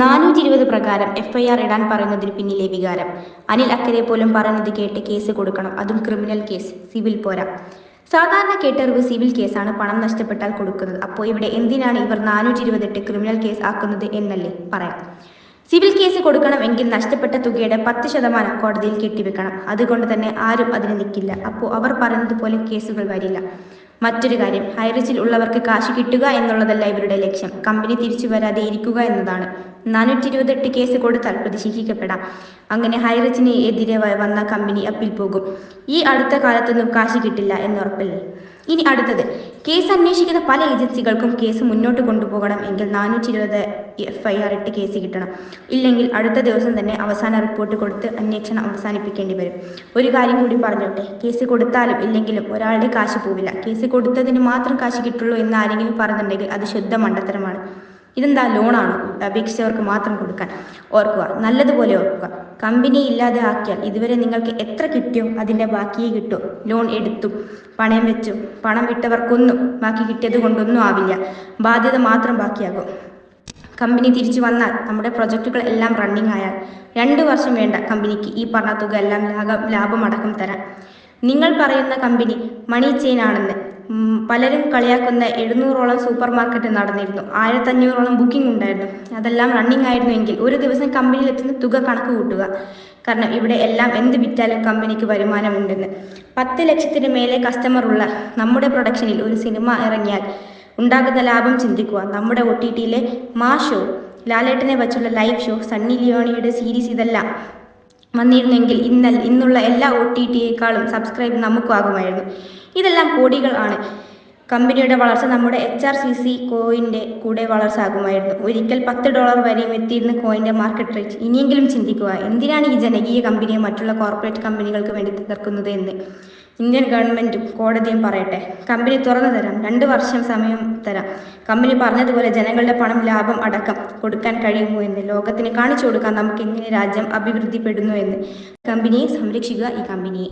നാനൂറ്റി ഇരുപത് പ്രകാരം എഫ്ഐആർ ഇടാൻ പറയുന്നതിന് പിന്നിലെ വികാരം. അനിൽ അക്കരെ പോലും പറയുന്നത് കേട്ട് കേസ് കൊടുക്കണം. അതും ക്രിമിനൽ കേസ് സിവിൽ പോരാ. സാധാരണ കേട്ടറിവ് സിവിൽ കേസാണ് പണം നഷ്ടപ്പെട്ടാൽ കൊടുക്കുന്നത്. അപ്പോൾ ഇവിടെ എന്തിനാണ് ഇവർ നാനൂറ്റി ഇരുപത്തെട്ട് ക്രിമിനൽ കേസ് ആക്കുന്നത് എന്നല്ലേ പറയാം. സിവിൽ കേസ് കൊടുക്കണം എങ്കിൽ നഷ്ടപ്പെട്ട തുകയുടെ പത്ത് ശതമാനം കോടതിയിൽ കെട്ടിവെക്കണം. അതുകൊണ്ട് തന്നെ ആരും അതിന് നിൽക്കില്ല അപ്പോൾ അവർ പറയുന്നത് പോലെ കേസുകൾ വരില്ല. മറ്റൊരു കാര്യം ഹൈറിച്ചിൽ ഉള്ളവർക്ക് കാശ് കിട്ടുക എന്നുള്ളതല്ല ഇവരുടെ ലക്ഷ്യം. കമ്പനി തിരിച്ചു വരാതെ ഇരിക്കുക എന്നതാണ്. നാനൂറ്റി ഇരുപത്തെട്ട് കേസ് കൊടുത്താൽ പ്രതിഷേധിക്കപ്പെടാം അങ്ങനെ ഹൈറിച്ചിന് എതിരെ വന്ന കമ്പനി അപ്പിൽ പോകും. ഈ അടുത്ത കാലത്തൊന്നും കാശ് കിട്ടില്ല എന്നുറപ്പില്ലേ ഇനി അടുത്തത്. കേസ് അന്വേഷിക്കുന്ന പല ഏജൻസികൾക്കും കേസ് മുന്നോട്ട് കൊണ്ടുപോകണം എങ്കിൽ നാനൂറ്റി ഇരുപത് എഫ് ഐ ആർ ഇട്ട് കേസ് കിട്ടണം. ഇല്ലെങ്കിൽ അടുത്ത ദിവസം തന്നെ അവസാന റിപ്പോർട്ട് കൊടുത്ത് അന്വേഷണം അവസാനിപ്പിക്കേണ്ടി വരും. ഒരു കാര്യം കൂടി പറഞ്ഞോട്ടെ. കേസ് കൊടുത്താലും ഇല്ലെങ്കിലും ഒരാളുടെ കാശ് പോവില്ല. കേസ് കൊടുത്തതിന് മാത്രം കാശ് കിട്ടുള്ളൂ എന്ന് ആരെങ്കിലും പറഞ്ഞിട്ടുണ്ടെങ്കിൽ അത് ശുദ്ധ മണ്ടത്തരമാണ്. ഇതെന്താ ലോണാണ്? അപേക്ഷിച്ചവർക്ക് മാത്രം കൊടുക്കാൻ. ഓർക്കുക നല്ലതുപോലെ ഓർക്കുക. കമ്പനി ഇല്ലാതെ ആക്കിയാൽ ഇതുവരെ നിങ്ങൾക്ക് എത്ര കിട്ടിയോ അതിന്റെ ബാക്കിയേ കിട്ടൂ. ലോൺ എടുത്തു പണയം വെച്ചു. പണം വിട്ടവർക്കൊന്നും ബാക്കി കിട്ടിയത് കൊണ്ടൊന്നും ആവില്ല. ബാധ്യത മാത്രം ബാക്കിയാകും. കമ്പനി തിരിച്ചു വന്നാൽ നമ്മുടെ പ്രൊജക്റ്റുകൾ എല്ലാം റണ്ണിങ് ആയാൽ രണ്ട് വർഷം വേണ്ട കമ്പനിക്ക് ഈ പറഞ്ഞ തുക എല്ലാം ലാഭം ലാഭമടക്കം തരാൻ. നിങ്ങൾ പറയുന്ന കമ്പനി മണി ചെയിൻ ആണെന്ന് പലരും കളിയാക്കുന്ന എഴുന്നൂറോളം സൂപ്പർ മാർക്കറ്റ് നടന്നിരുന്നു. ആയിരത്തഞ്ഞൂറോളം ബുക്കിംഗ് ഉണ്ടായിരുന്നു. അതെല്ലാം റണ്ണിംഗ് ആയിരുന്നുവെങ്കിൽ ഒരു ദിവസം കമ്പനിയിൽ എത്തുന്ന തുക കണക്ക് കൂട്ടുക. കാരണം ഇവിടെ എല്ലാം എന്ത് വിറ്റാലും കമ്പനിക്ക് വരുമാനമുണ്ടെന്ന്. പത്ത് ലക്ഷത്തിന് മേലെ കസ്റ്റമർ ഉള്ള നമ്മുടെ പ്രൊഡക്ഷനിൽ ഒരു സിനിമ ഇറങ്ങിയാൽ ഉണ്ടാകുന്ന ലാഭം ചിന്തിക്കുക. നമ്മുടെ ഒ ടി ടിയിലെ മാ ഷോ ലാലേട്ടനെ വച്ചുള്ള ലൈവ് ഷോ സണ്ണി ലിയോണിയുടെ സീരീസ് ഇതെല്ലാം വന്നിരുന്നെങ്കിൽ ഇന്നൽ ഇന്നുള്ള എല്ലാ ഒ ടി ടിയേക്കാളും സബ്സ്ക്രൈബ് നമുക്കും ആകുമായിരുന്നു ഇതെല്ലാം കോടികൾ ആണ്. കമ്പനിയുടെ വളർച്ച നമ്മുടെ എച്ച് ആർ സി സി കോയിന്റെ കൂടെ വളർച്ച ആകുമായിരുന്നു ഒരിക്കൽ പത്ത് ഡോളർ വരെയും എത്തിയിരുന്ന കോയിന്റെ മാർക്കറ്റ് റേറ്റ് ഇനിയെങ്കിലും ചിന്തിക്കുക. എന്തിനാണ് ഈ ജനകീയ കമ്പനിയെ മറ്റുള്ള കോർപ്പറേറ്റ് കമ്പനികൾക്ക് വേണ്ടി തകർക്കുന്നത് എന്ന്? ഇന്ത്യൻ ഗവൺമെന്റും കോടതിയും പറയട്ടെ. കമ്പനി തുറന്നു തരാം. രണ്ട് വർഷം സമയം തരാം. കമ്പനി പറഞ്ഞതുപോലെ ജനങ്ങളുടെ പണം ലാഭം അടക്കം കൊടുക്കാൻ കഴിയുമോ എന്ന് ലോകത്തിന് കാണിച്ചു കൊടുക്കാൻ നമുക്ക് എങ്ങനെ രാജ്യം അഭിവൃദ്ധിപ്പെടുന്നു എന്ന്. കമ്പനിയെ സംരക്ഷിക്കുക ഈ കമ്പനിയെ